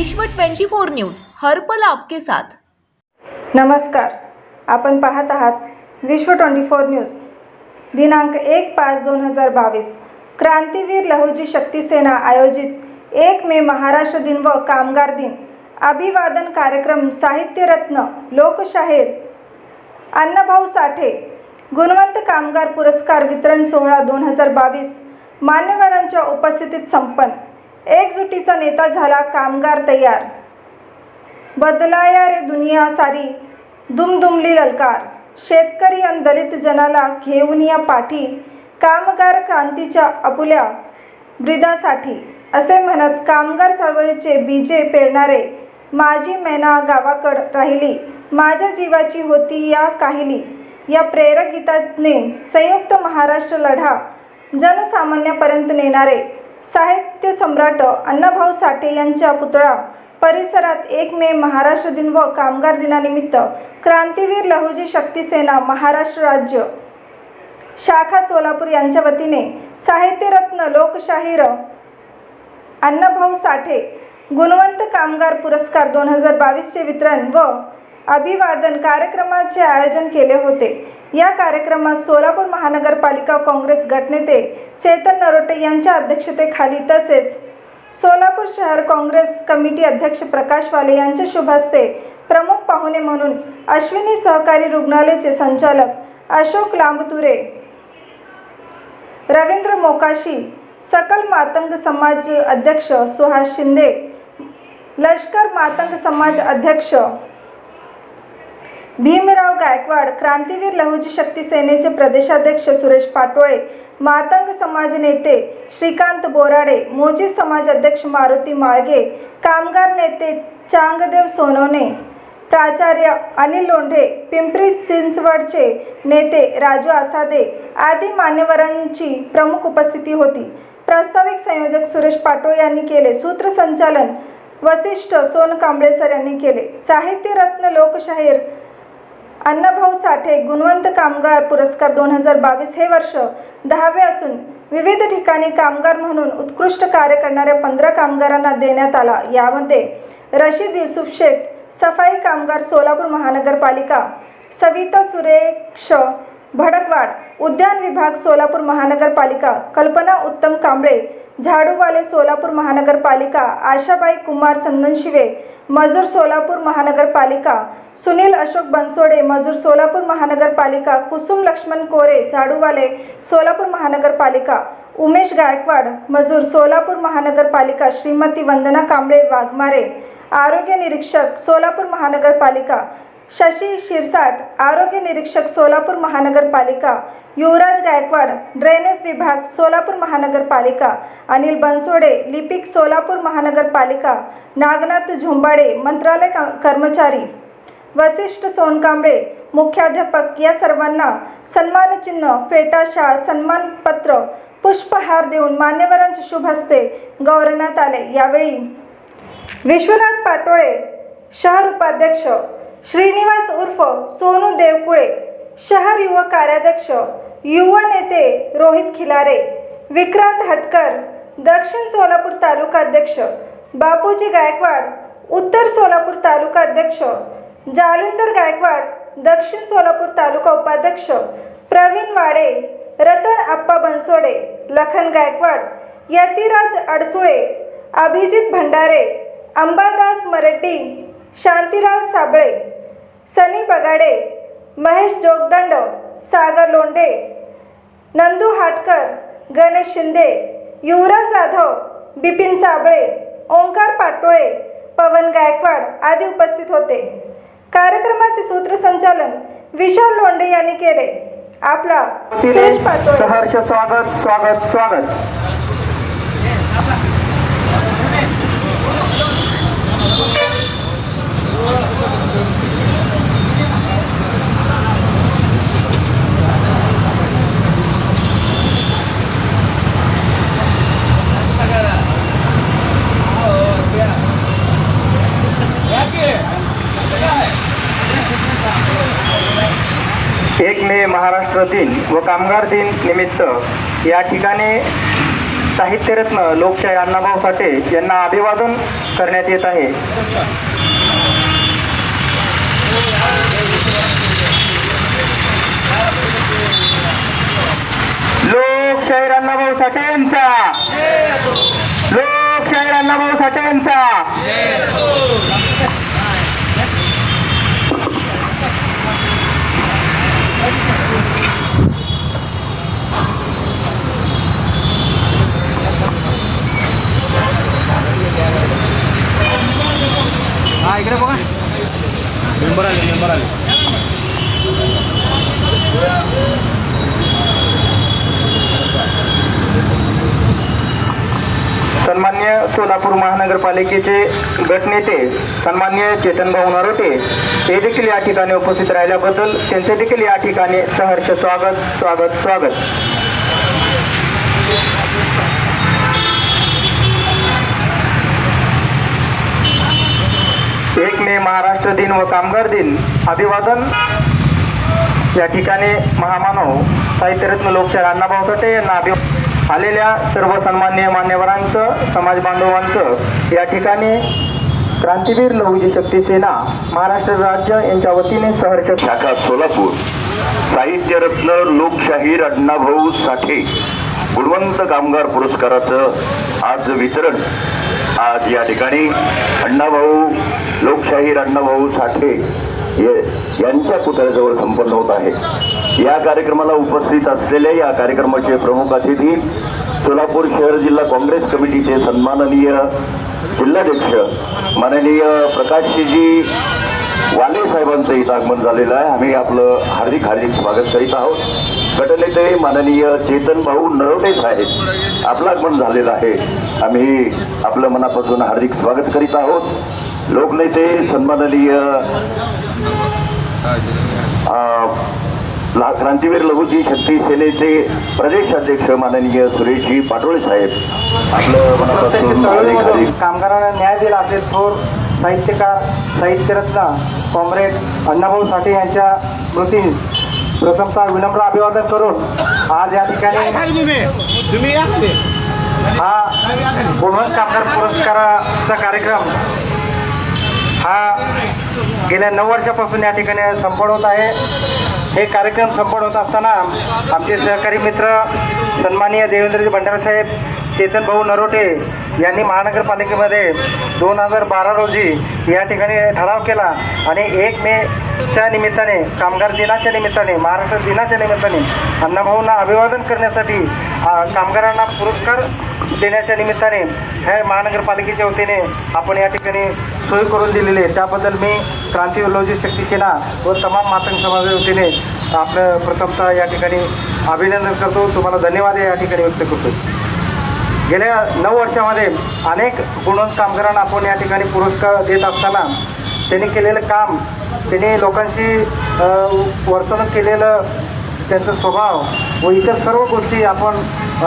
विश्व 24 न्यूज हर्पल आपके साथ. नमस्कार. आपण पाहत आहात विश्व ट्वेंटी फोर न्यूज. दिनांक एक पाच दोन हजार बावीस क्रांतीवीर लहुजी शक्तीसेना आयोजित एक मे महाराष्ट्र दिन व कामगार दिन अभिवादन कार्यक्रम साहित्यरत्न लोकशाहीर अण्णाभाऊ साठे गुणवंत कामगार पुरस्कार वितरण सोहळा दोन हजार बावीस मान्यवरांच्या उपस्थितीत संपन्न. एकजुटीचा नेता झाला कामगार तयार. बदलाया रे दुनिया सारी दुमदुमली ललकार. शेतकरी आणि दलित जनाला घेऊन या पाठी कामगार क्रांतीच्या अपुल्या ब्रिदासाठी. असे म्हणत कामगार चळवळीचे बीजे पेरणारे माझी मैना गावाकड राहिली. माझ्या जीवाची होती या काहिली. या प्रेरक गीताने संयुक्त महाराष्ट्र लढा जनसामान्यापर्यंत नेणारे साहित्य सम्राट अण्णाभाऊ साठे यांच्या पुतळा परिसरात एक मे महाराष्ट्र दिन व कामगार दिनानिमित्त क्रांतीवीर लहुजी शक्तिसेना महाराष्ट्र राज्य. शाखा सोलापूर यांच्या वतीने साहित्यरत्न लोकशाहीर अण्णाभाऊ साठे गुणवंत कामगार पुरस्कार दोन हजार बावीसचे वितरण व अभिवादन कार्यक्रमाचे आयोजन केले होते. या कार्यक्रमात सोलापूर महानगरपालिका काँग्रेस गटनेते चेतन नरोटे यांच्या अध्यक्षतेखाली तसेच सोलापूर शहर काँग्रेस कमिटी अध्यक्ष प्रकाश वाले यांच्या शुभहस्ते प्रमुख पाहुणे म्हणून अश्विनी सहकारी रुग्णालयाचे संचालक अशोक लांबतुरे रवींद्र मोकाशी सकल मातंग समाज अध्यक्ष सुहास शिंदे लष्कर मातंग समाज अध्यक्ष भीमराव गायकवाड क्रांतीवीर लहुजी शक्ती सेनेचे प्रदेशाध्यक्ष सुरेश पाटोळे मातंग समाज नेते श्रीकांत बोराडे मोजी समाज अध्यक्ष मारुती माळगे कामगार नेते चांगदेव सोनवणे प्राचार्य अनिल लोंढे पिंपरी चिंचवडचे नेते राजू आसादे आदी मान्यवरांची प्रमुख उपस्थिती होती. प्रास्ताविक संयोजक सुरेश पाटोळे यांनी केले सूत्रसंचालन वसिष्ठ सोन कांबळेसर यांनी केले. साहित्यरत्न लोकशाहीर अण्णाभाऊ साठे गुणवंत कामगार पुरस्कार दोन हजार बावीस हे वर्ष दहावे असून विविध ठिकाणी कामगार म्हणून उत्कृष्ट कार्य करणाऱ्या पंधरा कामगारांना देण्यात आला. यामध्ये रशीद युसुफ शेख सफाई कामगार सोलापूर महानगरपालिका सविता सुरेश भडकवाड उद्यान विभाग सोलापूर महानगरपालिका कल्पना उत्तम कांबळे झाडूवाले सोलापूर महानगरपालिका आशाबाई कुमार चंदनशिवे मजूर सोलापूर महानगरपालिका सुनील अशोक बनसोडे मजूर सोलापूर महानगरपालिका कुसुम लक्ष्मण कोरे झाडूवाले सोलापूर महानगरपालिका उमेश गायकवाड मजूर सोलापूर महानगरपालिका श्रीमती वंदना कांबळे वाघमारे आरोग्य निरीक्षक सोलापूर महानगरपालिका शशी शिरसाट आरोग्य निरीक्षक सोलापूर महानगरपालिका युवराज गायकवाड ड्रेनेज विभाग सोलापूर महानगरपालिका अनिल बनसोडे लिपिक सोलापूर महानगरपालिका नागनाथ झुंबाडे मंत्रालय का कर्मचारी वसिष्ठ सोनकांबळे मुख्याध्यापक या सर्वांना सन्मानचिन्ह फेटाशा सन्मानपत्र पुष्पहार देऊन मान्यवरांचे शुभ हस्ते गौरवण्यात आले. यावेळी विश्वनाथ पाटोळे शहर उपाध्यक्ष श्रीनिवास उर्फ सोनू देवकुळे शहर युवक कार्याध्यक्ष युवा नेते रोहित खिलारे विक्रांत हटकर दक्षिण सोलापूर तालुका अध्यक्ष बापूजी गायकवाड उत्तर सोलापूर तालुका अध्यक्ष जालिंदर गायकवाड दक्षिण सोलापूर तालुका उपाध्यक्ष प्रवीण वाडे रतन आप्पा बनसोडे लखन गायकवाड यतिराज अडसुळे अभिजित भंडारे अंबादास मरेड्डी शांतीलाल साबळे सनी बगाडे महेश जोगदंड सागर लोंढे नंदू हाटकर गणेश शिंदे युवराज जाधव बिपिन साबळे ओंकार पाटोळे पवन गायकवाड आदी उपस्थित होते. कार्यक्रमाचे सूत्रसंचालन विशाल लोंढे यांनी केले. आपला सुरेश पाटोळे. सहर्ष स्वागत स्वागत स्वागत. एक मे महाराष्ट्र दिन व कामगार दिन निमित्त या ठिकाणी साहित्यरत्न लोकशाही अण्णाभाऊ साठे यांना अभिवादन करण्यात येत आहे. लोकशाही अण्णाभाऊ साठे यांचा! लोकशाही अण्णाभाऊ साठे यांचा! सन्मान्य सोलापूर महानगरपालिकेचे गटनेते सन्मान्य चेतन भाऊ नरोटे हे देखील या ठिकाणी उपस्थित राहिल्याबद्दल त्यांचे देखील या ठिकाणी सहर्ष स्वागत स्वागत स्वागत. एक मे महाराष्ट्र दिन व कामगार दिन. अभिवादन. या ठिकाणी महामानव साहित्यरत्न लोकशाही अण्णाभाऊ साठे यांना अभि आलेल्या सर्व सन्मान्य मान्यवरांचं समाज बांधवांचं या ठिकाणी क्रांतीवीर लहुजी शक्ती सेना महाराष्ट्र राज्य यांच्या वतीने सहर्ष शाखा सोलापूर. साहित्यरत्न लोकशाहीर अण्णाभाऊ साठे. गुणवंत कामगार पुरस्काराचं आज वितरण. आज या ठिकाणी अण्णाभाऊ लोकशाहीर अण्णाभाऊ साठे यांच्या पुतळ्याजवळ संपन्न होत आहे या कार्यक्रमाला उपस्थित असलेले या कार्यक्रमाचे प्रमुख अतिथी सोलापूर शहर जिल्हा काँग्रेस कमिटीचे सन्माननीय जिल्हाध्यक्ष माननीय प्रकाशजी वाले साहेबांचं इथं आगमन झालेलं आहे. आम्ही आपलं हार्दिक हार्दिक स्वागत करीत आहोत. गटनेते माननीय चेतन भाऊ नरोटे साहेब आपलं आगमन झालेलं आहे. आम्ही आपलं मनापासून हार्दिक स्वागत करीत आहोत. लोकनेते सन्माननीय क्रांतीवीर लघुजी शक्ती सेनेचे प्रदेश अध्यक्ष माननीय सुरेशजी पाटोळे साहेब. आपलं मनापासून कामगारांना न्याय दिला असे थोर साहित्यकार साहित्यरत्न कॉम्रेड अण्णाभाऊ साठे यांच्या स्मृती प्रथमतः विनम्र अभिवादन करून आज या ठिकाणी हा गुणवंत कामगार पुरस्काराचा कार्यक्रम हा गेल्या नऊ वर्षापासून या ठिकाणी संपन्न होत आहे. हे कार्यक्रम संपन्न होत असताना आमचे सहकारी मित्र सन्माननीय देवेंद्रजी भंडारे साहेब चेतन भाऊ नरोटे यांनी महानगरपालिकेमध्ये दोन हजार बारा रोजी या ठिकाणी ठराव केला आणि एक मेच्या निमित्ताने कामगार दिनाच्या निमित्ताने महाराष्ट्र दिनाच्या निमित्ताने अण्णाभाऊंना अभिवादन करण्यासाठी कामगारांना पुरस्कार देण्याच्या निमित्ताने हे महानगरपालिकेच्या वतीने आपण या ठिकाणी सोय करून दिलेली आहे. त्याबद्दल मी क्रांती विलोजी शक्ती सेना व तमाम मातंग समाजाच्या वतीने आपलं प्रथमतः या ठिकाणी अभिनंदन करतो. तुम्हाला धन्यवाद या ठिकाणी व्यक्त करतो. गेल्या नऊ वर्षामध्ये अनेक गुणवंत कामगारांना आपण या ठिकाणी पुरस्कार देत असताना त्यांनी केलेलं काम त्यांनी लोकांशी वर्तन वर्तणूक केलेलं त्यांचा स्वभाव व इतर सर्व गोष्टी आपण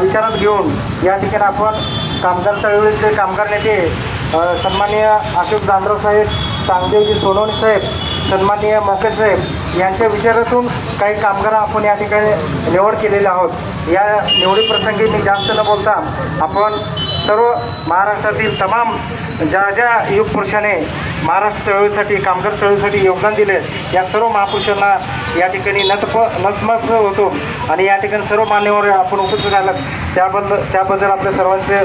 विचारात घेऊन या ठिकाणी आपण कामगार चळवळीचे कामगार नेते सन्माननीय अशोक दानराव साहेब चांगदेवजी सोनवणी साहेब सन्माननीय मोके साहेब यांच्या विचारातून काही कामगार आपण या ठिकाणी निवड केलेले आहोत. या निवडी प्रसंगी मी जास्त न बोलता आपण सर्व महाराष्ट्रातील तमाम ज्या ज्या युग पुरुषाने महाराष्ट्र चळवळीसाठी कामगार चळवळीसाठी योगदान दिले या सर्व महापुरुषांना या ठिकाणी नतप नतमस्त होतो. आणि या ठिकाणी सर्व मान्यवर आपण उपस्थित राहिलं त्याबद्दल त्याबद्दल आपल्या सर्वांचे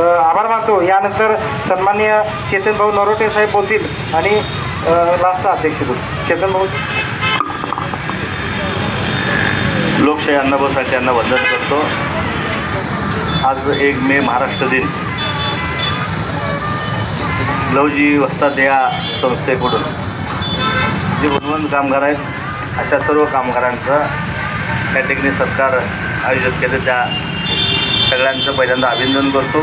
आभार मानतो. यानंतर सन्माननीय चेतनभाऊ नरोटे साहेब बोलतील आणि लास्टचा अध्यक्ष बोल चेतन भाऊ. लोकशाही अण्णाभाऊ साठे यांना वंदन करतो. आज एक मे महाराष्ट्र दिन. लवजी वस्ताद या संस्थेकडून. जे गुणवंत कामगार आहेत अशा सर्व कामगारांचा या ठिकाणी सरकार आयोजित केले. त्या सगळ्यांचं पहिल्यांदा अभिनंदन करतो.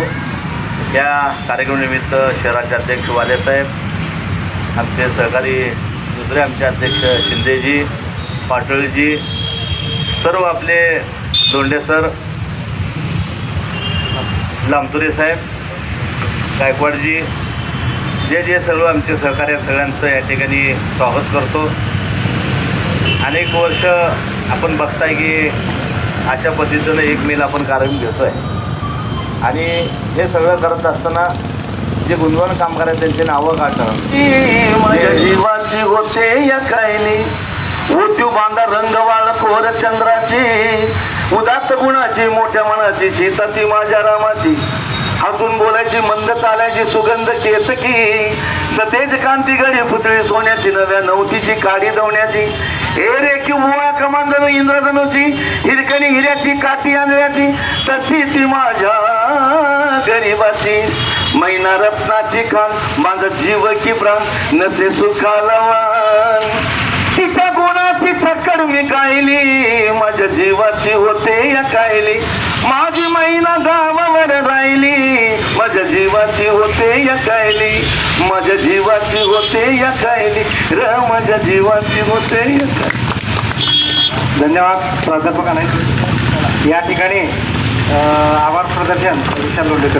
या कार्यक्रमानिमित्त शहराचे अध्यक्ष वालेसाहेब आमचे सहकारी दुसरे आमचे अध्यक्ष शिंदेजी पाटोळजी सर्व आपले दोंडे सर लांबतुरे साहेब गायकवाडजी जे जे सर्व आमचे सहकार्य सगळ्यांचं या ठिकाणी स्वागत करतो. अनेक वर्ष आपण बघताय की अशा पद्धतीनं एक मेल आपण कार्यक्रम घेतो आहे आणि हे सगळं करत असताना जे गुणवान कामगार आहेत त्यांची नावं काढतात माझ्या जीवाची होते या कायली मृत्यू बांधा रंगवाळ कोर चंद्राची. उदात गुणाची मोठ्या मनाची शेताती माझ्या रामाची. हसून बोलायची मंद चालायची सुगंध केसकी. सतेज कांती गडी पुतळी सोन्याची नव्या नवतीची काडी दवण्याची. ए रे किंवा कमांदन इंद्रधनुची हिरकणी हिऱ्याची काठी आंधळ्याची. तशी ती माझ्या गरीबाची. मैना रत्नाची खान माझा जीव की प्राण नसे सुखालवान. तिच्या गुणाची चक्कर मी कायली माझ्या जीवाची होते या कायली. माझी मैना गावावर राहिली माझ्या जीवाची होते या कायली. माझ्या जीवाची होते या कायली र माझ्या जीवाची होते या धन्यवाद. प्राध्यापकाने. या ठिकाणी आभार प्रदर्शन विशाल लोंढेकर.